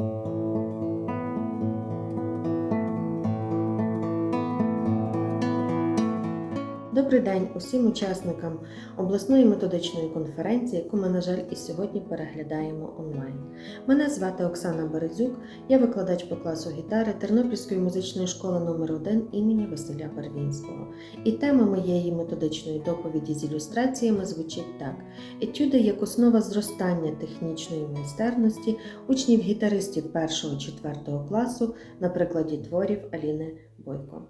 Thank you. Добрий день усім учасникам обласної методичної конференції, яку ми, на жаль, і сьогодні переглядаємо онлайн. Мене звати Оксана Березюк, я викладач по класу гітари Тернопільської музичної школи номер 1 імені Василя Барвінського. І тема моєї методичної доповіді з ілюстраціями звучить так: етюди як основа зростання технічної майстерності учнів гітаристів 1-4 класу на прикладі творів Аліни Бойко.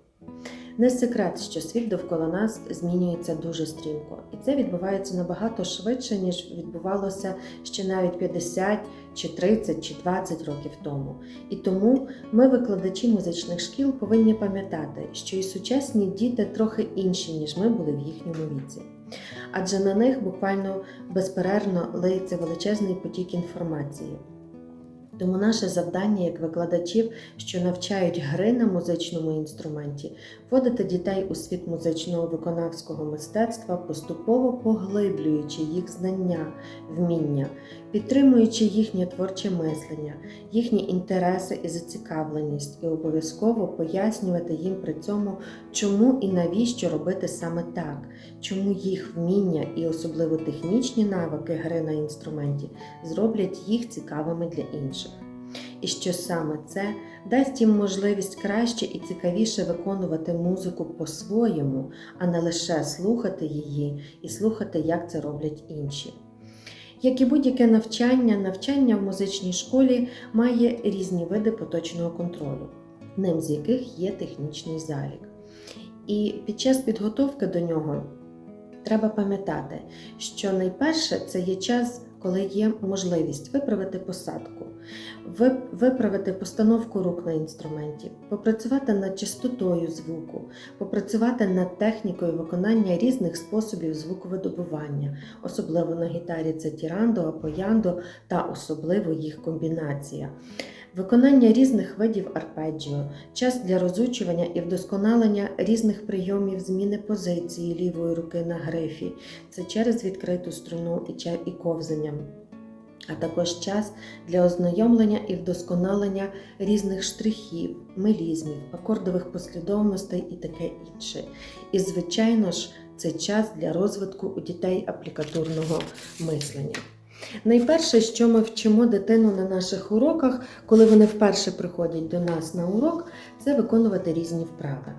Не секрет, що світ довкола нас змінюється дуже стрімко, і це відбувається набагато швидше, ніж відбувалося ще навіть 50 чи 30 чи 20 років тому. І тому ми, викладачі музичних шкіл, повинні пам'ятати, що і сучасні діти трохи інші, ніж ми були в їхньому віці. Адже на них буквально безперервно лиється величезний потік інформації. Тому наше завдання як викладачів, що навчають гри на музичному інструменті, вводити дітей у світ музичного виконавського мистецтва, поступово поглиблюючи їх знання, вміння, підтримуючи їхнє творче мислення, їхні інтереси і зацікавленість, і обов'язково пояснювати їм при цьому, чому і навіщо робити саме так, чому їх вміння і особливо технічні навики гри на інструменті зроблять їх цікавими для інших. І що саме це дасть їм можливість краще і цікавіше виконувати музику по-своєму, а не лише слухати її і слухати, як це роблять інші. Як і будь-яке навчання, навчання в музичній школі має різні види поточного контролю, ним з яких є технічний залік. І під час підготовки до нього треба пам'ятати, що найперше це є час, коли є можливість виправити посадку, виправити постановку рук на інструменті, попрацювати над чистотою звуку, попрацювати над технікою виконання різних способів звуковидобування, особливо на гітарі це тірандо, апояндо та особливо їх комбінація. Виконання різних видів арпеджіо, час для розучування і вдосконалення різних прийомів зміни позиції лівої руки на грифі, це через відкриту струну і ковзанням, а також час для ознайомлення і вдосконалення різних штрихів, мелізмів, акордових послідовностей і таке інше. І, звичайно ж, це час для розвитку у дітей аплікатурного мислення. Найперше, що ми вчимо дитину на наших уроках, коли вони вперше приходять до нас на урок, це виконувати різні вправи.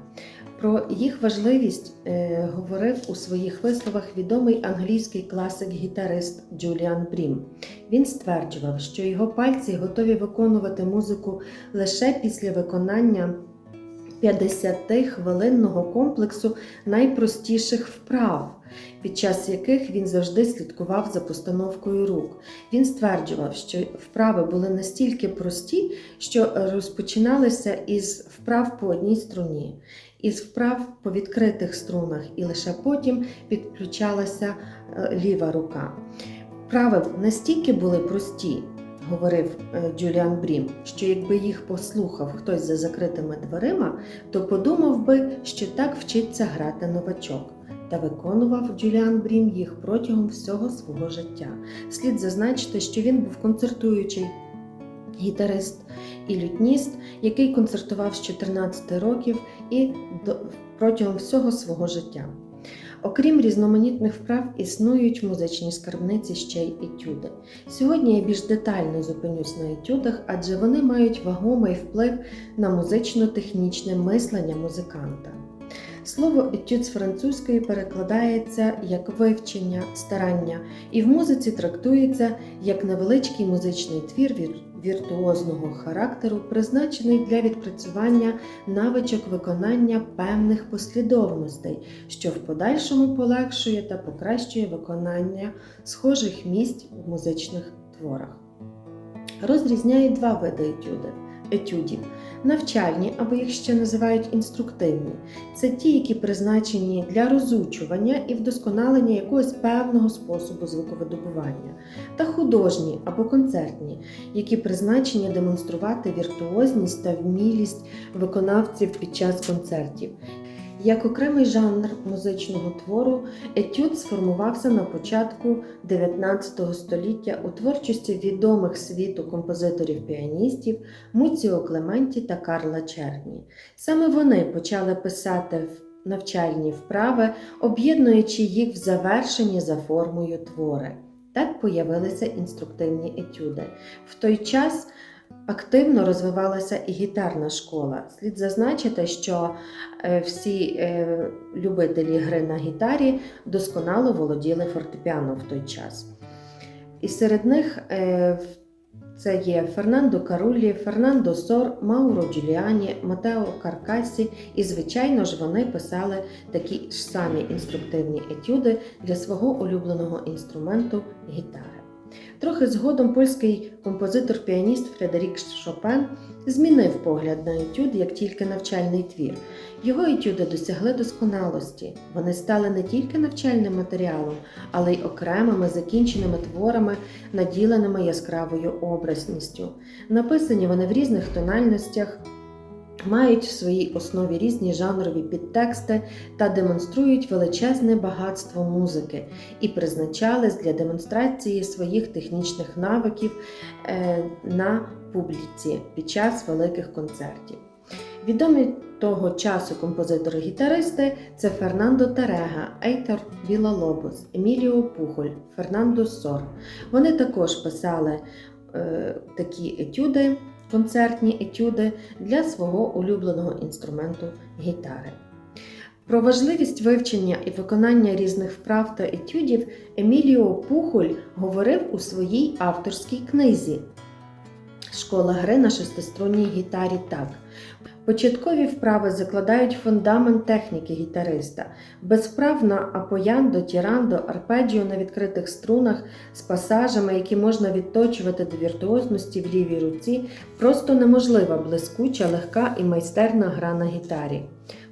Про їх важливість е, говорив у своїх висловах відомий англійський класик-гітарист Джуліан Брім. Він стверджував, що його пальці готові виконувати музику лише після виконання 50-хвилинного комплексу найпростіших вправ, під час яких він завжди слідкував за постановкою рук. Він стверджував, що вправи були настільки прості, що розпочиналися із вправ по одній струні, із вправ по відкритих струнах, і лише потім підключалася ліва рука. Вправи настільки були прості, говорив Джуліан Брім, що якби їх послухав хтось за закритими дверима, то подумав би, що так вчиться грати новачок. Та виконував Джуліан Брім їх протягом всього свого життя. Слід зазначити, що він був концертуючий гітарист і лютніст, який концертував з 14 років і протягом всього свого життя. Окрім різноманітних вправ, існують музичні скарбниці ще й етюди. Сьогодні я більш детально зупинюсь на етюдах, адже вони мають вагомий вплив на музично-технічне мислення музиканта. Слово етюд з французької перекладається як вивчення, старання, і в музиці трактується як невеличкий музичний твір віртуозного характеру, призначений для відпрацювання навичок виконання певних послідовностей, що в подальшому полегшує та покращує виконання схожих місць в музичних творах. Розрізняє два види етюди. Етюдів навчальні, або їх ще називають інструктивні. Це ті, які призначені для розучування і вдосконалення якогось певного способу звуковидобування, та художні або концертні, які призначені демонструвати віртуозність та вмілість виконавців під час концертів. Як окремий жанр музичного твору, етюд сформувався на початку 19 століття у творчості відомих світу композиторів-піаністів Муціо Клементі та Карла Черні. Саме вони почали писати в навчальні вправи, об'єднуючи їх в завершені за формою твори. Так появилися інструктивні етюди. В той час активно розвивалася і гітарна школа. Слід зазначити, що е, всі е, любителі гри на гітарі досконало володіли фортепіано в той час. І серед них е, це є Фернандо Карулі, Фернандо Сор, Мауро Джуліані, Матео Каркасі, і, звичайно ж, вони писали такі ж самі інструктивні етюди для свого улюбленого інструменту гітари. Трохи згодом польський композитор-піаніст Фредерік Шопен змінив погляд на етюд як тільки навчальний твір. Його етюди досягли досконалості. Вони стали не тільки навчальним матеріалом, але й окремими закінченими творами, наділеними яскравою образністю. Написані вони в різних тональностях, мають в своїй основі різні жанрові підтексти та демонструють величезне багатство музики і призначались для демонстрації своїх технічних навиків е, на публіці під час великих концертів. Відомі того часу композитори-гітаристи це Фернандо Тарега, Ейтор Вілалобос, Еміліо Пухоль, Фернандо Сор. Вони також писали е, такі етюди, концертні етюди для свого улюбленого інструменту гітари. Про важливість вивчення і виконання різних вправ та етюдів Еміліо Пухоль говорив у своїй авторській книзі Школа гри на шестиструнній гітарі так. Початкові вправи закладають фундамент техніки гітариста. Без вправ апояндо, тірандо, арпеджіо на відкритих струнах з пасажами, які можна відточувати до віртуозності в лівій руці, просто неможлива блискуча, легка і майстерна гра на гітарі.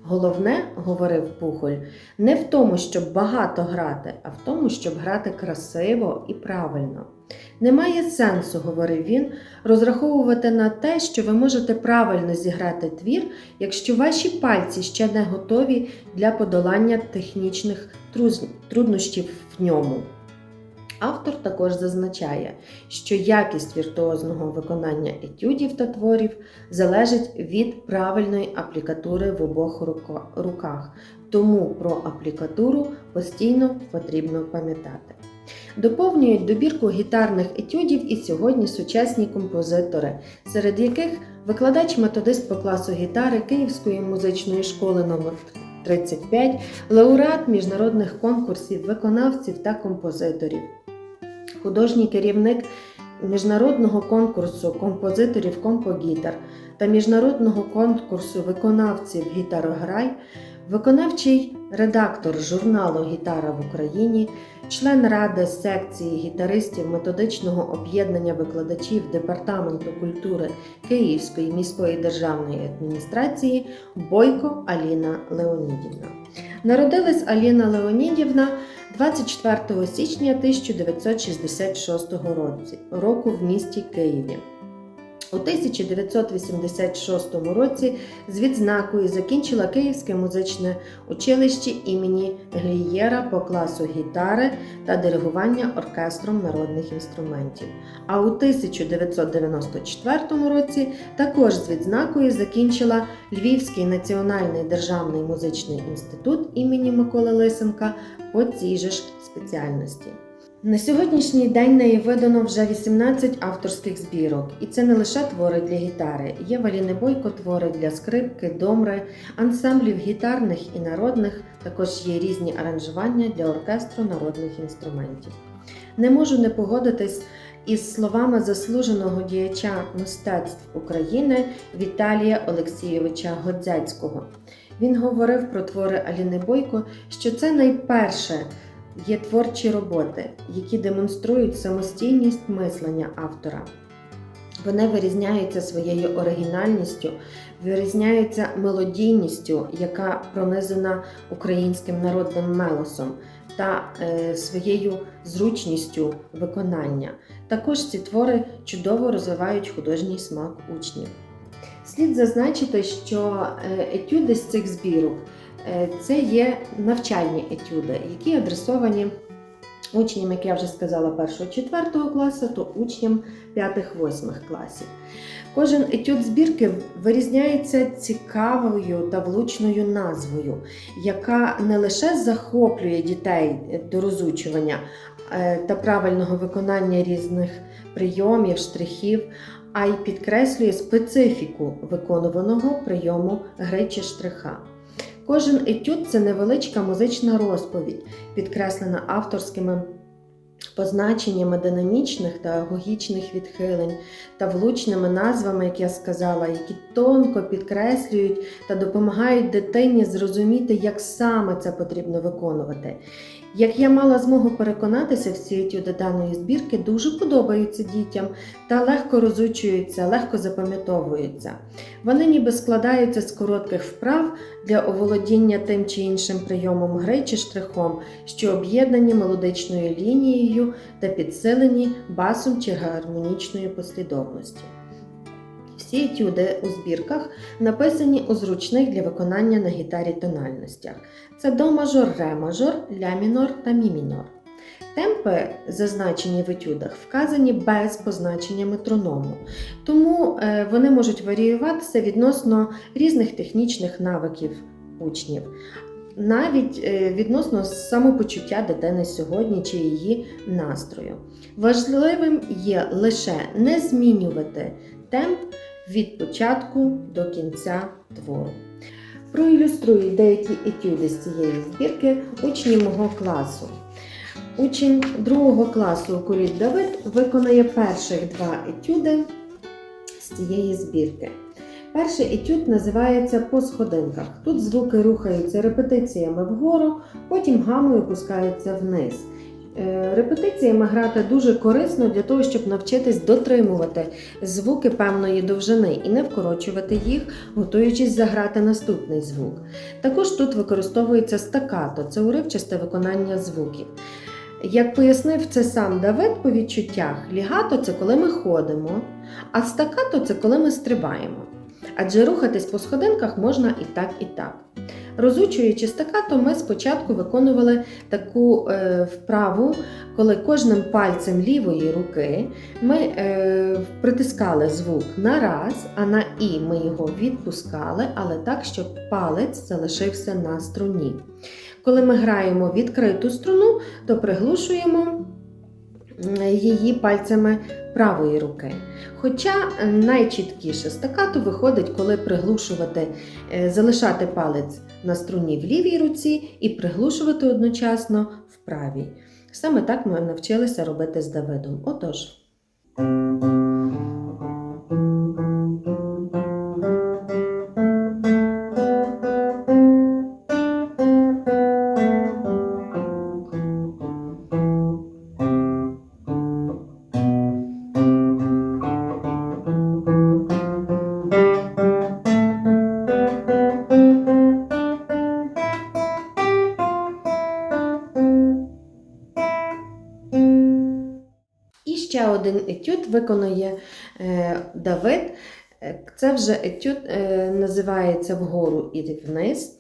Головне, говорив Пухоль, не в тому, щоб багато грати, а в тому, щоб грати красиво і правильно. Немає сенсу, говорив він, розраховувати на те, що ви можете правильно зіграти твір, якщо ваші пальці ще не готові для подолання технічних труднощів в ньому. Автор також зазначає, що якість віртуозного виконання етюдів та творів залежить від правильної аплікатури в обох руках, тому про аплікатуру постійно потрібно пам'ятати. Доповнюють добірку гітарних етюдів і сьогодні сучасні композитори, серед яких викладач-методист по класу гітари Київської музичної школи номер 35, лауреат міжнародних конкурсів виконавців та композиторів, художній керівник міжнародного конкурсу композиторів компогітар та міжнародного конкурсу виконавців гітарограй, виконавчий редактор журналу Гітара в Україні, член ради секції гітаристів методичного об'єднання викладачів Департаменту культури Київської міської державної адміністрації Бойко Аліна Леонідівна. Народилась Аліна Леонідівна 24 січня 1966 року в місті Києві. У 1986 році з відзнакою закінчила Київське музичне училище імені Глієра по класу гітари та диригування оркестром народних інструментів. А у 1994 році також з відзнакою закінчила Львівський національний державний музичний інститут імені Миколи Лисенка по цій же спеціальності. На сьогоднішній день неї видано вже 18 авторських збірок, і це не лише твори для гітари. Є Валіни Бойко твори для скрипки, домри, ансамблів гітарних і народних, також є різні аранжування для оркестру народних інструментів. Не можу не погодитись із словами заслуженого діяча мистецтв України Віталія Олексійовича Годзяцького. Він говорив про твори Аліни Бойко, що це найперше є творчі роботи, які демонструють самостійність мислення автора. Вони вирізняються своєю оригінальністю, вирізняються мелодійністю, яка пронизана українським народним мелосом та е, своєю зручністю виконання. Також ці твори чудово розвивають художній смак учнів. Слід зазначити, що е, етюди з цих збірок це є навчальні етюди, які адресовані учням, як я вже сказала, 1-4 класу, то учням 5-8 класів. Кожен етюд збірки вирізняється цікавою та влучною назвою, яка не лише захоплює дітей до розучування е, та правильного виконання різних прийомів, штрихів, а й підкреслює специфіку виконуваного прийому гри чи штриха. Кожен етюд це невеличка музична розповідь, підкреслена авторськими позначеннями динамічних та агогічних відхилень та влучними назвами, як я сказала, які тонко підкреслюють та допомагають дитині зрозуміти, як саме це потрібно виконувати. Як я мала змогу переконатися, всі етюди даної збірки дуже подобаються дітям та легко розучуються, легко запам'ятовуються. Вони ніби складаються з коротких вправ для оволодіння тим чи іншим прийомом гри чи штрихом, що об'єднані мелодичною лінією та підсилені басом чи гармонічною послідовністю. Всі етюди у збірках написані у зручних для виконання на гітарі тональностях. Це до мажор, ре мажор, ля мінор та мі мінор. Темпи, зазначені в етюдах, вказані без позначення метроному, тому е, вони можуть варіюватися відносно різних технічних навиків учнів, навіть е, відносно самопочуття дитини сьогодні чи її настрою. Важливим є лише не змінювати темп від початку до кінця твору. Проілюструю деякі етюди з цієї збірки учні мого класу. Учень другого класу Куліт Давид виконає перших два етюди з цієї збірки. Перший етюд називається По сходинках. Тут звуки рухаються репетиціями вгору, потім гамою опускаються вниз. Е, Репетиціями грати дуже корисно для того, щоб навчитись дотримувати звуки певної довжини і не вкорочувати їх, готуючись заграти наступний звук. Також тут використовується стакато це уривчасте виконання звуків. Як пояснив це сам Давид по відчуттях, лігато це коли ми ходимо, а стакато це коли ми стрибаємо. Адже рухатись по сходинках можна і так, і так. Розучуючи стакато, ми спочатку виконували таку е, вправу, коли кожним пальцем лівої руки ми е, притискали звук на раз, а на і ми його відпускали, але так, щоб палець залишився на струні. Коли ми граємо відкриту струну, то приглушуємо її пальцями правої руки. Хоча найчіткіше стакато виходить, коли приглушувати, е, залишати палець на струні в лівій руці і приглушувати одночасно в правій. Саме так ми навчилися робити з Давидом. Отож. Виконує е, Давид. Е, Це вже етюд е, називається Вгору і вниз.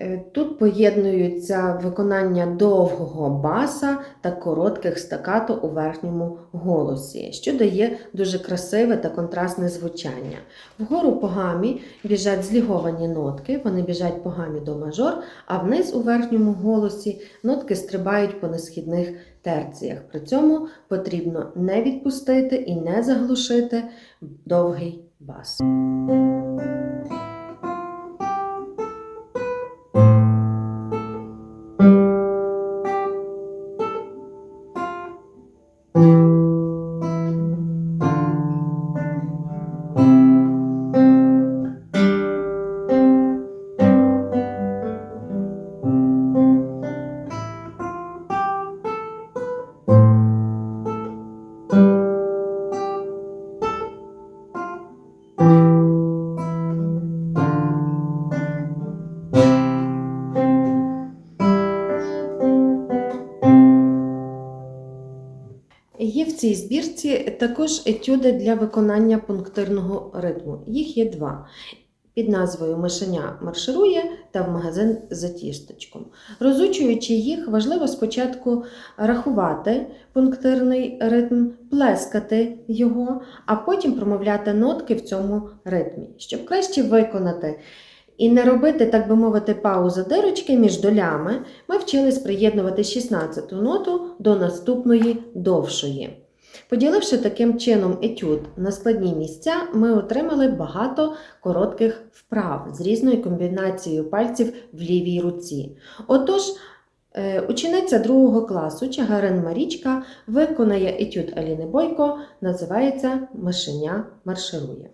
Е, Тут поєднуються виконання довгого баса та коротких стакато у верхньому голосі, що дає дуже красиве та контрастне звучання. Вгору по гамі біжать зліговані нотки, вони біжать по гамі до мажор, а вниз у верхньому голосі нотки стрибають по несхідних терціях. При цьому потрібно не відпустити і не заглушити довгий бас. Також етюди для виконання пунктирного ритму. Їх є два. Під назвою Мишеня марширує та в магазин за тісточком. Розучуючи їх, важливо спочатку рахувати пунктирний ритм, плескати його, а потім промовляти нотки в цьому ритмі, щоб краще виконати і не робити, так би мовити, паузу дирочки між долями, ми вчились приєднувати 16-ту ноту до наступної довшої. Поділивши таким чином етюд на складні місця, ми отримали багато коротких вправ з різною комбінацією пальців в лівій руці. Отож, е, учениця другого класу Чагарин Марічка виконає етюд Аліни Бойко, називається Мишеня марширує.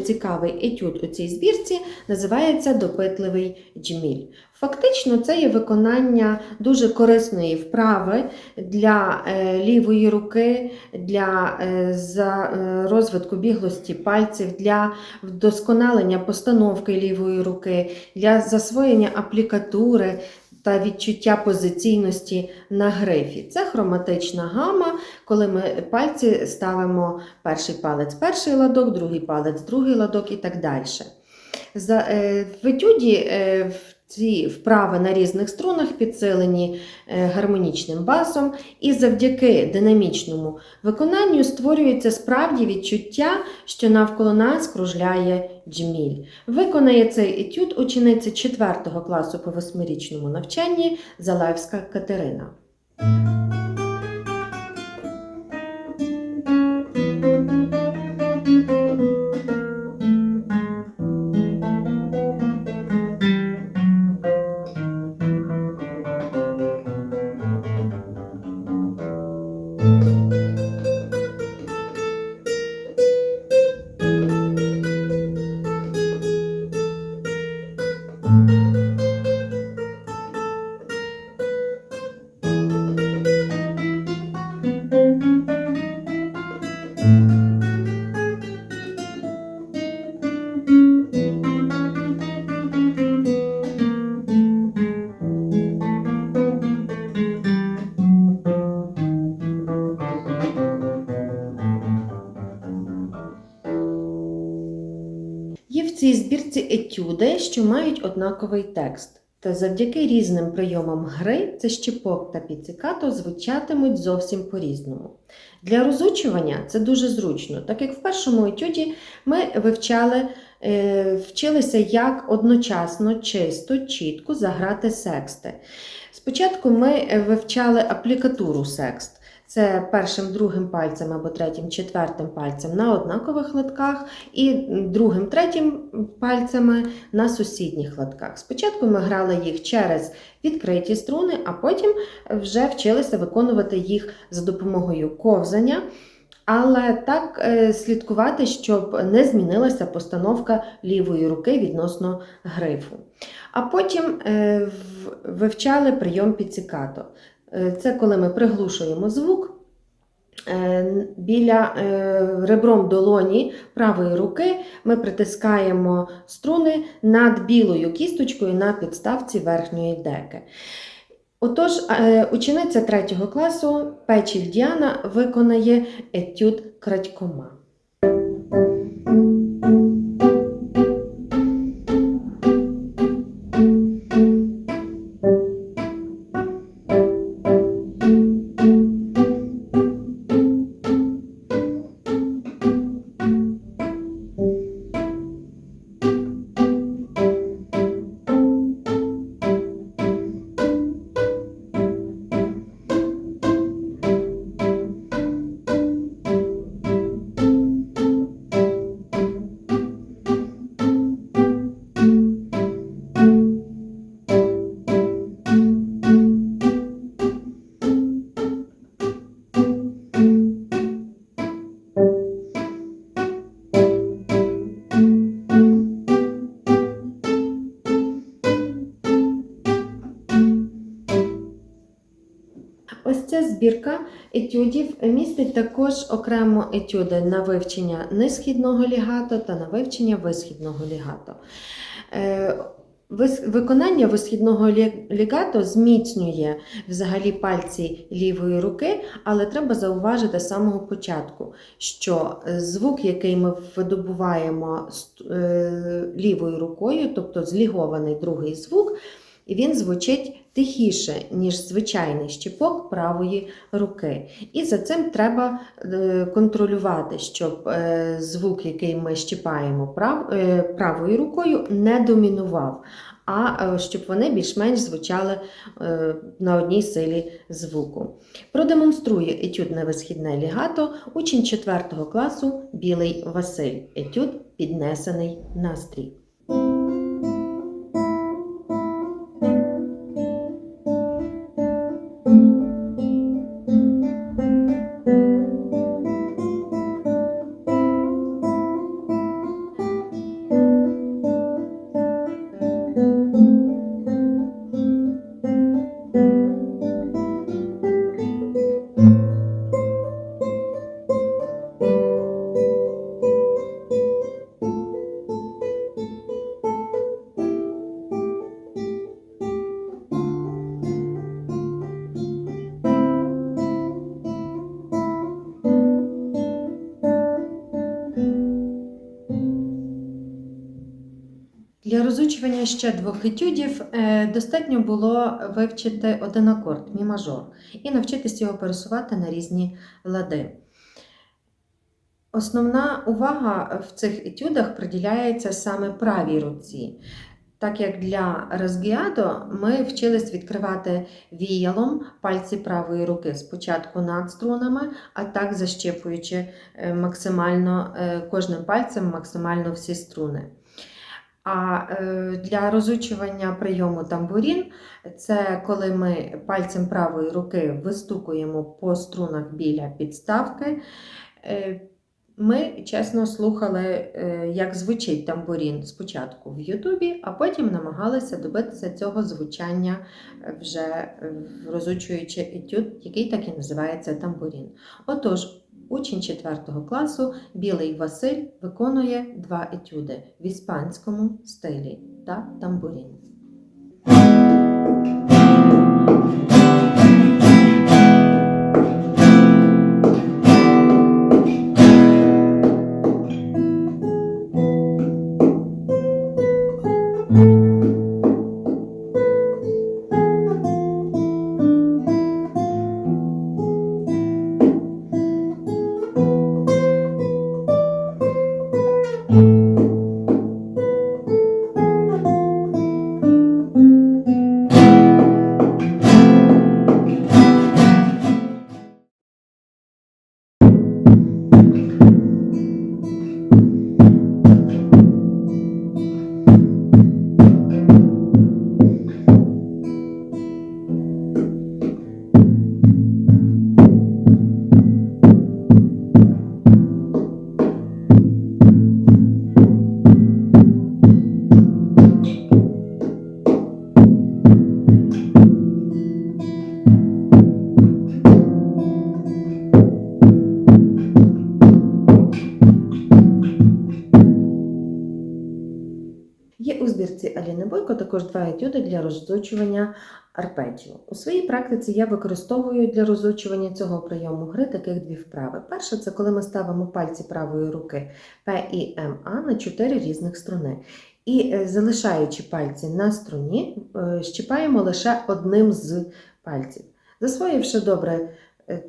Цікавий етюд у цій збірці називається Допитливий джміль. Фактично, це є виконання дуже корисної вправи для е, лівої руки, для е, е, розвитку біглості пальців, для вдосконалення постановки лівої руки, для засвоєння аплікатури та відчуття позиційності на грифі. Це хроматична гама, коли ми пальці ставимо перший палець перший ладок, другий палець другий ладок і так далі. Е, в етюді е, ці вправи на різних струнах підсилені е, гармонічним басом, і завдяки динамічному виконанню створюється справді відчуття, що навколо нас кружляє джміль. Виконає цей етюд учениця 4 класу по восьмирічному навчанні Залевська Катерина. Є етюди, що мають однаковий текст. Та завдяки різним прийомам гри це щепок та піцикато звучатимуть зовсім по-різному. Для розучування це дуже зручно, так як в першому етюді ми вивчали, е, вчилися, як одночасно, чисто, чітко заграти сексти. Спочатку ми вивчали аплікатуру секст. Це першим, другим пальцем або третім, четвертим пальцем на однакових латках, і другим, третім пальцями на сусідніх латках. Спочатку ми грали їх через відкриті струни, а потім вже вчилися виконувати їх за допомогою ковзання. Але так е, слідкувати, щоб не змінилася постановка лівої руки відносно грифу. А потім е, вивчали прийом піцикато. Е, Це коли ми приглушуємо звук е, біля е, ребром долоні правої руки ми притискаємо струни над білою кісточкою на підставці верхньої деки. Отож, учениця 3 класу Печіль Діана виконає етюд крадькома. Збірка етюдів містить також окремо етюди на вивчення несхідного лігато та на вивчення висхідного лігато. Е, Виконання висхідного лігато зміцнює взагалі пальці лівої руки, але треба зауважити з самого початку, що звук, який ми видобуваємо е, лівою рукою, тобто злігований другий звук, він звучить тихіше, ніж звичайний щіпок правої руки. І за цим треба е, контролювати, щоб е, звук, який ми щіпаємо е, правою рукою, не домінував, а щоб вони більш-менш звучали на одній силі звуку. Продемонструє етюд на висхідне лігато учень 4 класу Білий Василь. Етюд піднесений настрій. Для ще двох етюдів е, достатньо було вивчити один акорд мі мажор і навчитися його пересувати на різні лади. Основна увага в цих етюдах приділяється саме правій руці. Так як для розгіадо ми вчились відкривати віялом пальці правої руки спочатку над струнами, а так защепуючи е, максимально е, кожним пальцем максимально всі струни. А е, для розучування прийому тамбурін це коли ми пальцем правої руки вистукуємо по струнах біля підставки. Е, Ми чесно слухали, е, як звучить тамбурін спочатку в Ютубі, а потім намагалися добитися цього звучання вже розучуючи етюд, який так і називається тамбурін. Отож, Учень 4 класу Білий Василь виконує два етюди в іспанському стилі та тамбурін. Є у збірці Аліни Бойко також два етюди для розучування арпеджіо. У своїй практиці я використовую для розучування цього прийому гри таких дві вправи. Перша це коли ми ставимо пальці правої руки П і МА на чотири різних струни. І е, залишаючи пальці на струні, е, щіпаємо лише одним з пальців. Засвоївши добре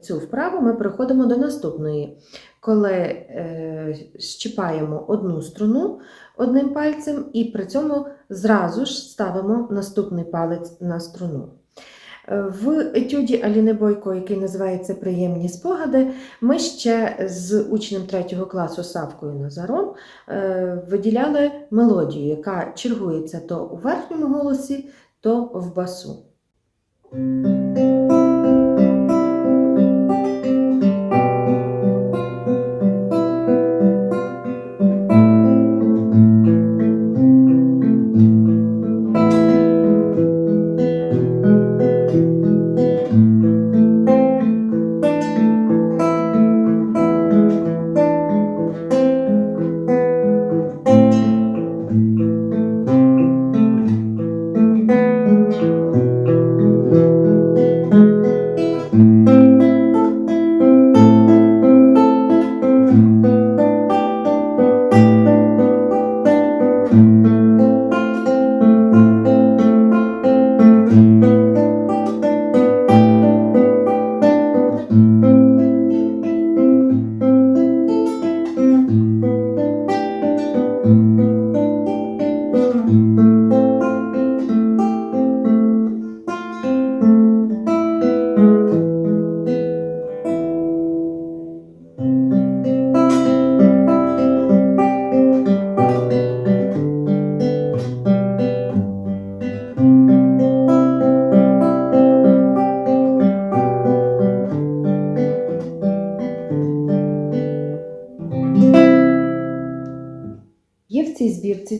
цю вправу, ми переходимо до наступної. Коли е, щіпаємо одну струну, одним пальцем і при цьому зразу ж ставимо наступний палець на струну. Е, В етюді Аліни Бойко, який називається Приємні спогади, ми ще з учнем 3 класу Савкою Назаром е, виділяли мелодію, яка чергується то у верхньому голосі, то в басу.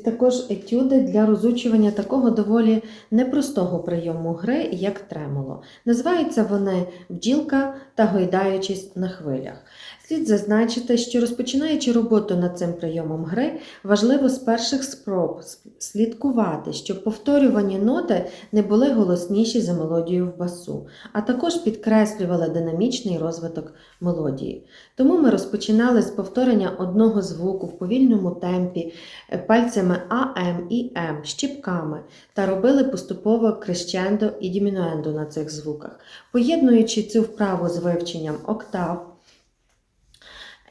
Також етюди для розучування такого доволі непростого прийому гри, як тремоло. Називаються вони бджілка та гойдаючись на хвилях. Слід зазначити, що розпочинаючи роботу над цим прийомом гри, важливо з перших спроб слідкувати, щоб повторювані ноти не були голосніші за мелодію в басу, а також підкреслювали динамічний розвиток мелодії. Тому ми розпочинали з повторення одного звуку в повільному темпі е, пальцями АМ і М, щіпками та робили поступово крещендо і дімінуендо на цих звуках, поєднуючи цю вправу з вивченням октав.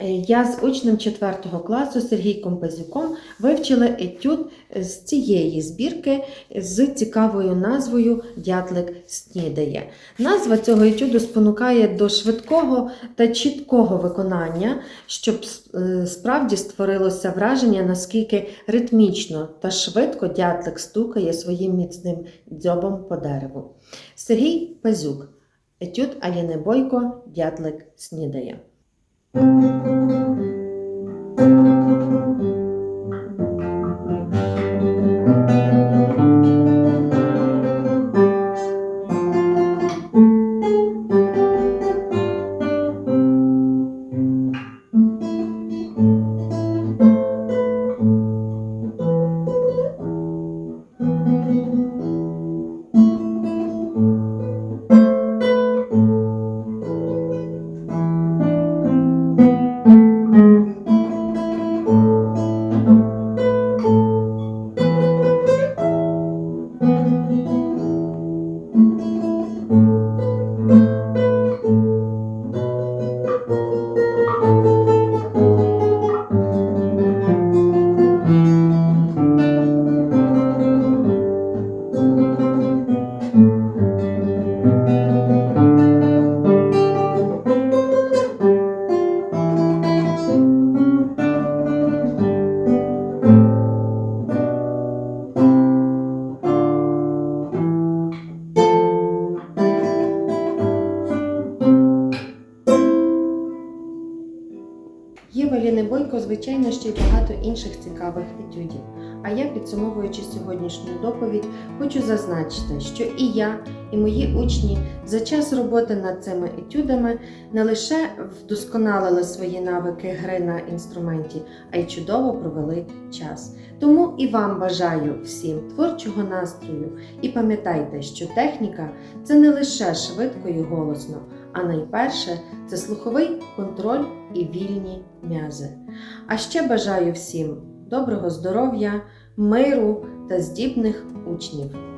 Е, Я з учнем 4 класу Сергійком Пазюком вивчила етюд з цієї збірки з цікавою назвою Дятлик снідає. Назва цього етюду спонукає до швидкого та чіткого виконання, щоб е, справді створилося враження, наскільки ритмічно та швидко дятлик стукає своїм міцним дзьобом по дереву. Сергій Пазюк. Етюд Аліни Бойко Дятлик снідає. thank you в звичайно, ще й багато інших цікавих етюдів. А я, підсумовуючи сьогоднішню доповідь, хочу зазначити, що і я, і мої учні за час роботи над цими етюдами не лише вдосконалили свої навики гри на інструменті, а й чудово провели час. Тому і вам бажаю всім творчого настрою і пам'ятайте, що техніка це не лише швидко і голосно, а найперше це слуховий контроль і вільні м'язи. А ще бажаю всім доброго здоров'я, миру та здібних учнів.